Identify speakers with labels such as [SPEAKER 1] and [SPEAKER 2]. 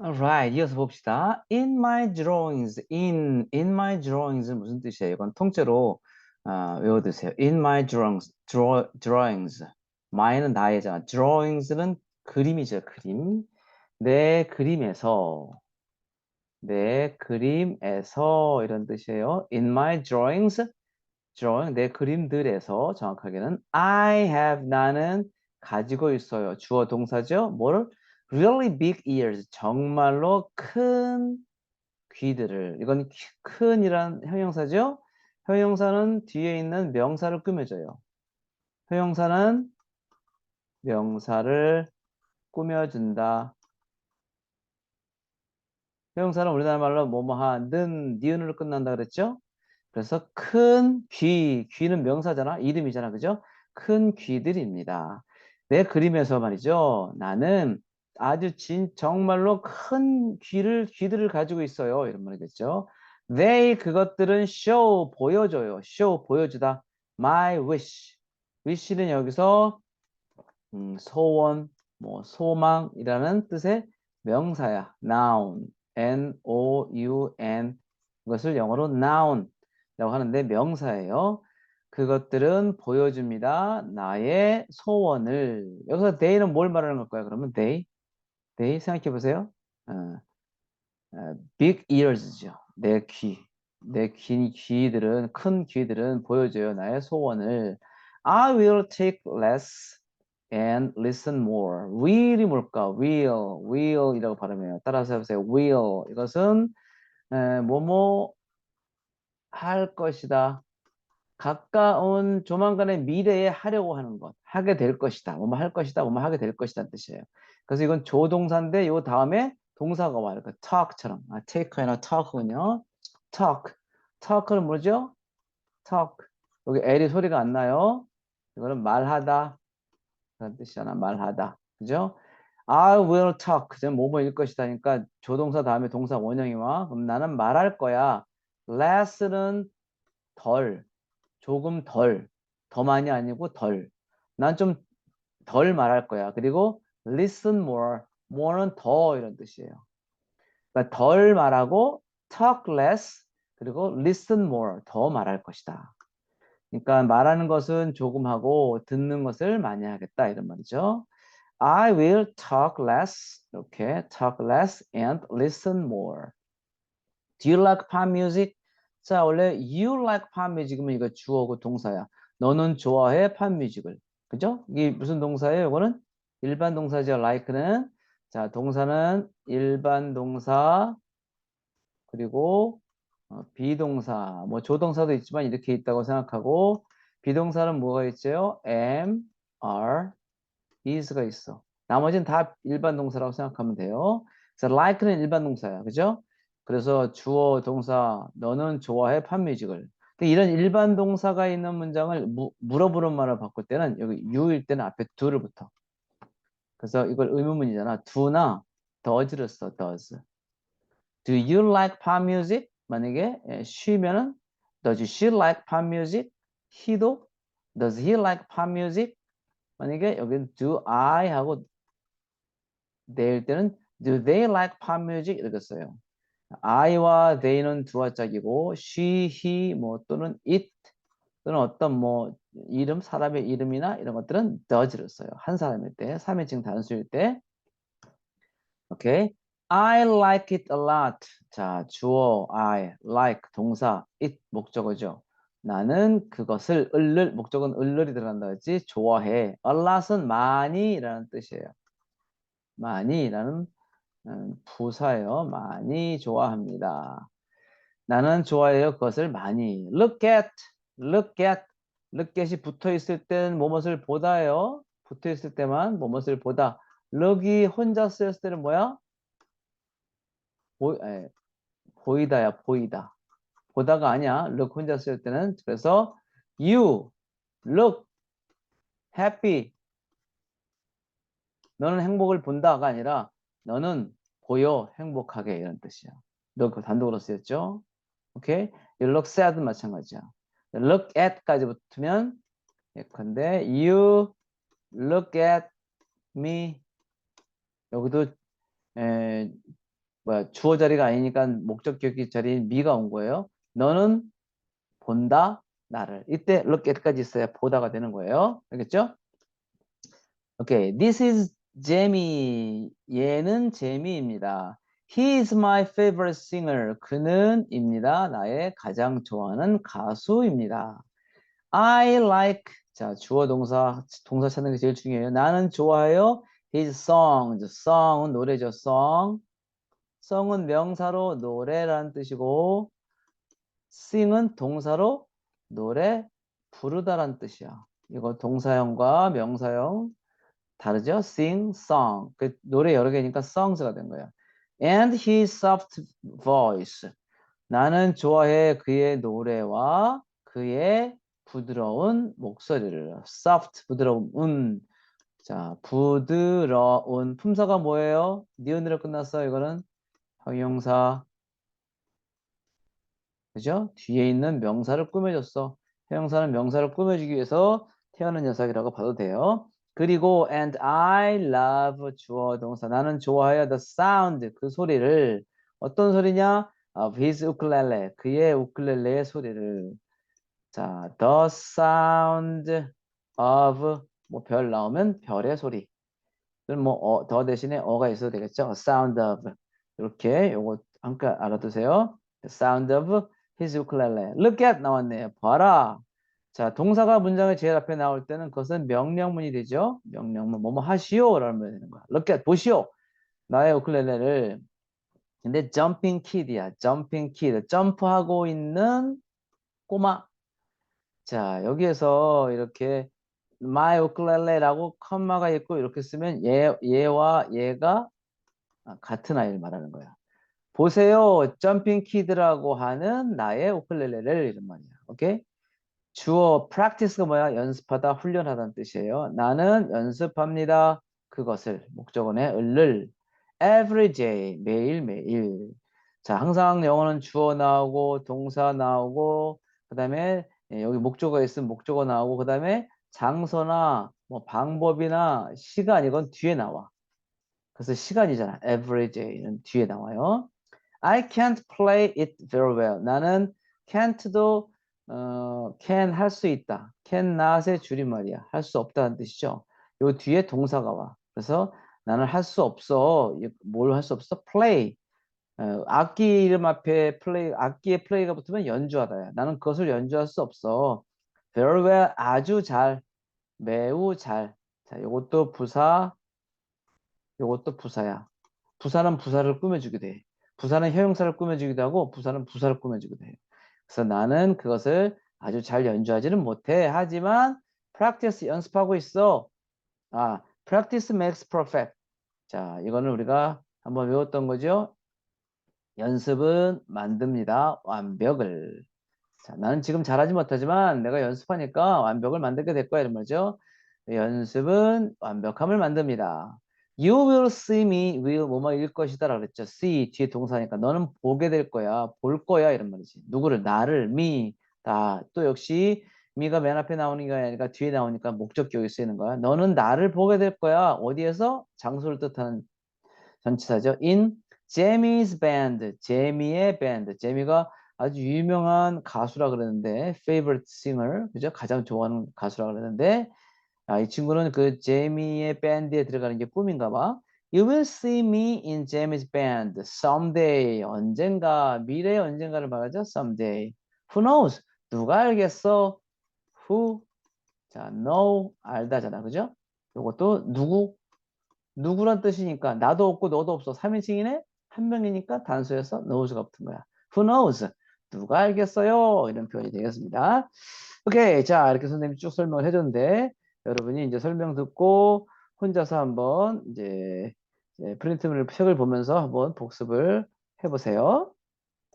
[SPEAKER 1] Alright, 이어서 봅시다. In my drawings, in in my drawings 은 무슨 뜻이에요? 이건 통째로 아, 외워두세요. In my drawings, draw, drawings. my는 나의잖아. drawings는 그림이죠, 그림. 내 그림에서 내 그림에서 이런 뜻이에요. In my drawings, drawing 내 그림들에서 정확하게는 I have 나는 가지고 있어요. 주어 동사죠. 뭐를 really big ears 정말로 큰 귀들을 이건 키- 큰이란 형용사죠. 형용사는 뒤에 있는 명사를 꾸며줘요. 형용사는 명사를 꾸며준다. 형용사는 우리나라 말로 뭐뭐하는 니은으로 끝난다 그랬죠? 그래서 큰 귀, 귀는 명사잖아, 이름이잖아, 그죠? 큰 귀들입니다. 내 그림에서 말이죠. 나는 아주 진 정말로 큰 귀를 귀들을 가지고 있어요. 이런 말이겠죠. They 그것들은 show 보여줘요. show 보여주다. My wish. wish는 여기서 음, 소원, 뭐 소망이라는 뜻의 명사야. noun, n-o-u-n 이것을 영어로 noun이라고 하는데 명사예요. 그것들은 보여줍니다. 나의 소원을. 여기서 they는 뭘 말하는 걸까요? 그러면 they, they 생각해 보세요. 어, 어, big ears죠. 내 귀, 내 귀, 귀들은 큰 귀들은 보여줘요. 나의 소원을. I will take less and listen more. will이 뭘까? will, will이라고 발음해요. 따라서 해보세요. will. 이것은 에, 뭐뭐 할 것이다. 가까운 조만간의 미래에 하려고 하는 것, 하게 될 것이다. 뭐뭐 할 것이다. 뭐뭐 하게 될 것이다 뜻이에요. 그래서 이건 조동사인데 요 다음에 동사가 와요. 그 talk처럼. 아, take가 아니라 talk군요. talk. talk는 뭐죠? talk. 여기 L이 소리가 안 나요. 이거는 말하다. 그런 뜻이잖아. 말하다. 그죠? I will talk. 그죠? 뭐뭐일 것이다니까 조동사 다음에 동사 원형이 와. 그럼 나는 말할 거야. less는 덜. 조금 덜. 더 많이 아니고 덜. 난 좀 덜 말할 거야. 그리고 listen more. more는 더 이런 뜻이에요. 그러니까 덜 말하고 talk less 그리고 listen more 더 말할 것이다. 그러니까 말하는 것은 조금 하고 듣는 것을 많이 하겠다 이런 말이죠. I will talk less 이렇게 talk less and listen more. Do you like pop music? 자 원래 you like pop music이면 이거 주어고 동사야. 너는 좋아해 팝 뮤직을. 그죠? 이게 무슨 동사예요? 이거는 일반 동사죠. like는 자 동사는 일반 동사 그리고 어, 비동사, 뭐 조동사도 있지만 이렇게 있다고 생각하고 비동사는 뭐가 있죠? am, are, is가 있어. 나머지는 다 일반 동사라고 생각하면 돼요. 그래서 like는 일반 동사야, 그죠? 그래서 주어, 동사, 너는 좋아해 팝뮤직을. 이런 일반 동사가 있는 문장을 무, 물어보는 말을 바꿀 때는 여기 you일 때는 앞에 do를 붙어. 그래서 이걸 의문문이잖아. do나 does를 써, does. Do you like pop music? 만약에 예, she면은 Does she like pop music? he도 Does he like pop music? 만약에 여기 Do I 하고 they일 때는 Do they like pop music? 이렇게 써요. I와 they는 두와 짝이고 she, he 뭐 또는 it 또는 어떤 뭐 이름 사람의 이름이나 이런 것들은 does를 써요. 한 사람일 때, 3인칭 단수일 때. 오케이. I like it a lot. 자, 주어 I, like 동사, it 목적어죠. 나는 그것을 을를 목적은 을을이 들어간다 했지 좋아해. a lot은 많이 라는 뜻이에요. 많이 라는 음, 부사예요. 많이 좋아합니다. 나는 좋아해요. 그것을 많이. Look at, look at, look at이 붙어 있을 땐 뭐뭇을 보다요. 붙어 있을 때만 뭐뭇을 보다. look이 혼자 쓰였을 때는 뭐야? 보, 에, 보이다야 보이다. 보다가 아니야. look 혼자 쓸 때는. 그래서 you look happy. 너는 행복을 본다가 아니라 너는 보여 행복하게 이런 뜻이야. look 단독으로 쓰였죠. 오케이? you look sad 마찬가지야 look at까지 붙으면 예컨대 you look at me 여기도 에, 뭐야 주어 자리가 아니니까 목적 격이 자리인 미가 온 거예요. 너는 본다 나를. 이때 look at까지 있어야 보다가 되는 거예요. 알겠죠? 오케이. This is Jamie. 얘는 재미입니다. He is my favorite singer. 그는 입니다. 나의 가장 좋아하는 가수입니다. I like 자 주어 동사 동사 찾는 게 제일 중요해요. 나는 좋아해요. His songs. song은 노래죠. song. song은 명사로 노래라는 뜻이고 sing은 동사로 노래 부르다라는 뜻이야. 이거 동사형과 명사형 다르죠? sing, song. 그 노래 여러 개니까 songs가 된 거야. And his soft voice. 나는 좋아해 그의 노래와 그의 부드러운 목소리를. soft, 부드러운, 운. 자, 부드러운. 품사가 뭐예요? 니은으로 끝났어. 이거는 형용사. 그죠? 뒤에 있는 명사를 꾸며줬어. 형용사는 명사를 꾸며주기 위해서 태어난 녀석이라고 봐도 돼요. 그리고 and I love 주어 동사. 나는 좋아해요. The sound 그 소리를. 어떤 소리냐? Of his ukulele 그의 우클렐레의 소리를. 자 the sound of 뭐 별 나오면 별의 소리. 뭐더 어, 대신에 어가 있어도 되겠죠? Sound of. 이렇게 요거 함께 알아두세요. The sound of his ukulele. Look at 나왔네요. 봐라 자, 동사가 문장의 제일 앞에 나올 때는 그것은 명령문이 되죠. 명령문 뭐뭐 하시오 라는 말이 되는 거야. Look at 보시오. 나의 우클렐레를 근데 jumping kid이야. jumping kid. 점프하고 있는 꼬마. 자, 여기에서 이렇게 my ukulele라고 컴마가 있고 이렇게 쓰면 얘 얘와 얘가 같은 아이를 말하는 거야. 보세요. 점핑 키드라고 하는 나의 우클렐레를 이런 말이야. 오케이? 주어 practice가 뭐야? 연습하다, 훈련하다는 뜻이에요. 나는 연습합니다. 그것을 목적어의 을을 every day 매일매일 자 항상 영어는 주어 나오고 동사 나오고 그 다음에 예, 여기 목적어 있으면 목적어 나오고 그 다음에 장소나 뭐 방법이나 시간 이건 뒤에 나와 그래서 시간이잖아 every day는 뒤에 나와요 I can't play it very well 나는 can't도 어, can 할 수 있다. can not의 줄임말이야. 할 수 없다는 뜻이죠. 요 뒤에 동사가 와. 그래서 나는 할 수 없어. 뭘 할 수 없어? play. 어, 악기 이름 앞에 play, 악기에 play가 붙으면 연주하다야. 나는 그것을 연주할 수 없어. very well, 아주 잘, 매우 잘. 자, 요것도 부사, 요것도 부사야. 부사는 부사를 꾸며주기도 해. 부사는 형용사를 꾸며주기도 하고, 부사는 부사를 꾸며주기도 해. 그래서 나는 그것을 아주 잘 연주하지는 못해. 하지만 practice 연습하고 있어. 아, practice makes perfect. 자, 이거는 우리가 한번 외웠던 거죠. 연습은 만듭니다. 완벽을. 자, 나는 지금 잘하지 못하지만 내가 연습하니까 완벽을 만들게 될 거야. 이런 말이죠. 연습은 완벽함을 만듭니다. You will see me, will 뭐뭐 일 것이다 라고 그랬죠. see 뒤에 동사니까 너는 보게 될 거야, 볼 거야 이런 말이지. 누구를 나를 me 다 또 역시 me가 맨 앞에 나오는 게 아니라 뒤에 나오니까 목적격이 쓰이는 거야. 너는 나를 보게 될 거야. 어디에서 장소를 뜻하는 전치사죠. in Jamie's band, 제미의 밴드. 제미가 아주 유명한 가수라 그러는데 favorite singer 그죠? 가장 좋아하는 가수라 그러는데 아, 이 친구는 그 제미의 밴드에 들어가는 게 꿈인가 봐. You will see me in Jamie's band someday. 언젠가, 미래 언젠가를 말하죠. someday. Who knows? 누가 알겠어? Who? 자, know, 알다잖아. 그죠? 이것도 누구? 누구란 뜻이니까 나도 없고 너도 없어. 3인칭이네? 한 명이니까 단수에서 knows가 붙은 거야. Who knows? 누가 알겠어요? 이런 표현이 되겠습니다. 오케이. 자, 이렇게 선생님이 쭉 설명을 해줬는데 여러분이 이제 설명 듣고 혼자서 한번 이제 프린트물 책을 보면서 한번 복습을 해보세요.